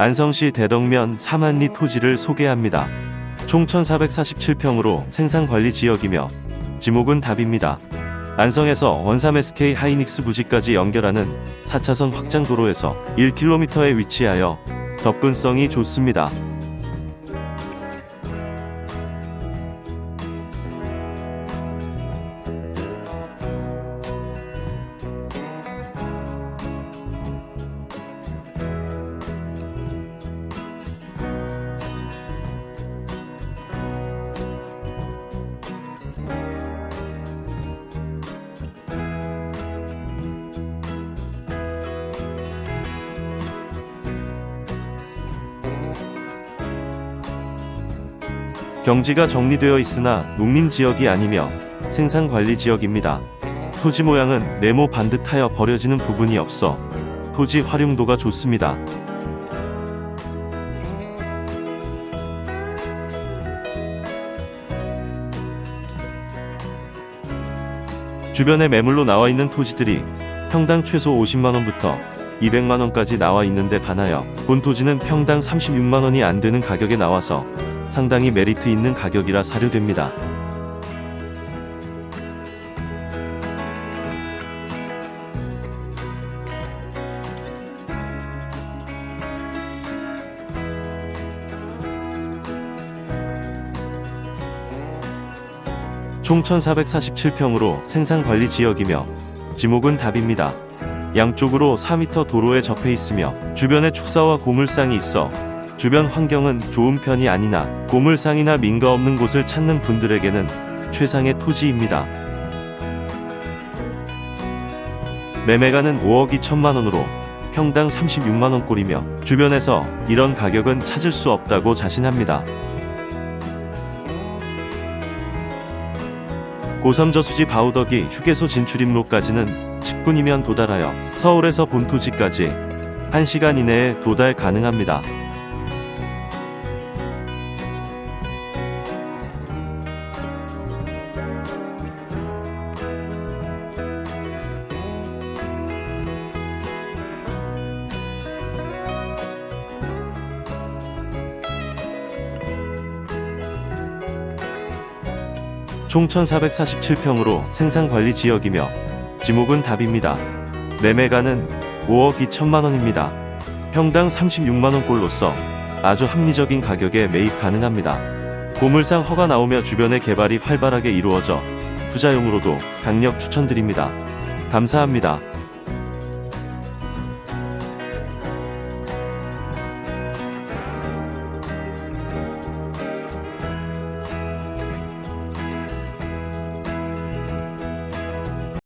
안성시 대덕면 4만리 토지를 소개합니다. 총 1447평으로 생산관리 지역이며 지목은 답입니다. 안성에서 원삼 SK 하이닉스 부지까지 연결하는 4차선 확장도로에서 1km에 위치하여 접근성이 좋습니다. 경지가 정리되어 있으나 농림 지역이 아니며 생산 관리 지역입니다. 토지 모양은 네모 반듯하여 버려지는 부분이 없어 토지 활용도가 좋습니다. 주변에 매물로 나와 있는 토지들이 평당 최소 50만원부터 200만원까지 나와 있는데 반하여 본 토지는 평당 36만원이 안 되는 가격에 나와서 상당히 메리트 있는 가격이라 사료됩니다. 총 1447평으로 생산관리 지역이며 지목은 답입니다. 양쪽으로 4m 도로에 접해 있으며 주변에 축사와 고물상이 있어 주변 환경은 좋은 편이 아니나 고물상이나 민가 없는 곳을 찾는 분들에게는 최상의 토지입니다. 매매가는 5억 2천만 원으로 평당 36만 원꼴이며 주변에서 이런 가격은 찾을 수 없다고 자신합니다. 고섬저수지 바우덕이 휴게소 진출입로까지는 10분이면 도달하여 서울에서 본토지까지 1시간 이내에 도달 가능합니다. 총 1447평으로 생산관리 지역이며 지목은 답입니다. 매매가는 5억 2천만 원입니다. 평당 36만 원꼴로서 아주 합리적인 가격에 매입 가능합니다. 고물상 허가 나오며 주변의 개발이 활발하게 이루어져 투자용으로도 강력 추천드립니다. 감사합니다.